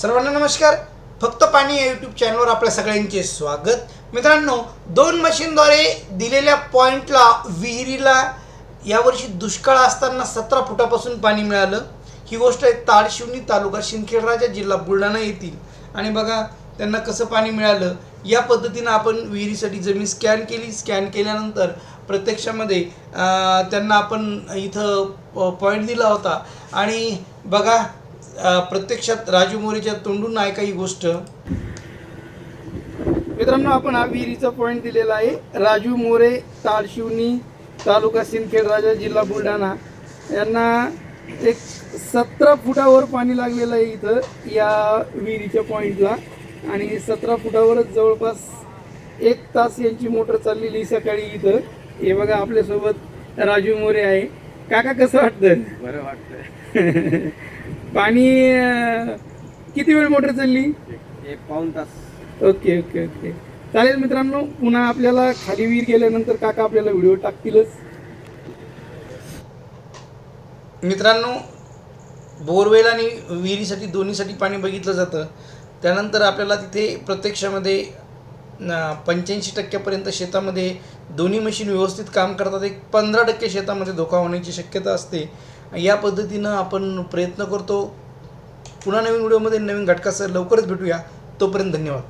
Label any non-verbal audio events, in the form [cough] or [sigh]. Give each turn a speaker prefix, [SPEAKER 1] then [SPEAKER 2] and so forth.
[SPEAKER 1] सर्वांना नमस्कार. फक्त पाणी या यूट्यूब चॅनलवर आपल्या सगळ्यांचे स्वागत. मित्रांनो दोन मशीनद्वारे दिलेल्या पॉईंटला विहिरीला यावर्षी दुष्काळ असताना सतरा फुटापासून पाणी मिळालं. ही गोष्ट आहे ताडशिवनी तालुका शिंदखेडराजा जिल्हा बुलढाणा येथील. आणि बघा त्यांना कसं पाणी मिळालं? या पद्धतीनं आपण विहिरीसाठी जमीन स्कॅन केली. स्कॅन केल्यानंतर प्रत्यक्षामध्ये त्यांना आपण इथं पॉईंट दिला होता. आणि बघा प्रत्यक्षात राजू मोरेच्या तोंडून ऐका ही गोष्ट. मित्रांनो आपण हा विहिरीचा पॉईंट दिलेला आहे. राजू मोरे ताडशिवनी तालुका सिंदखेड राजा जिल्हा बुलढाणा. यांना एक सतरा फुटावर पाणी लागलेलं आहे इथं या विहिरीच्या पॉईंटला आणि सतरा फुटावरच जवळपास एक तास यांची मोटर चाललेली सकाळी इथं. हे बघा आपल्यासोबत राजू मोरे आहे. काका कसं वाटतं
[SPEAKER 2] बरं वाटतं [laughs]
[SPEAKER 1] पाणी अं, किती वेळ मोटर चालली?
[SPEAKER 2] एक पाऊन तास.
[SPEAKER 1] Okay okay okay. चालेल मित्रांनो पुन्हा आपल्याला खाली विहीर गेल्यानंतर काका आपल्याला व्हिडिओ टाकतीलच. मित्रांनो बोरवेल आणि विहिरीसाठी दोन्हीसाठी पाणी बघितलं जातं. त्यानंतर आपल्याला तिथे प्रत्यक्षामध्ये पंच्याऐंशी टक्क्यापर्यंत शेतामध्ये दोन्ही मशीन व्यवस्थित काम करतात. एक पंधरा टक्के शेतामध्ये धोका होण्याची शक्यता असते. या पद्धतीनं आपण प्रयत्न करतो. पुन्हा नवीन व्हिडिओमध्ये नवीन घटकासह लवकरच भेटूया. तोपर्यंत धन्यवाद.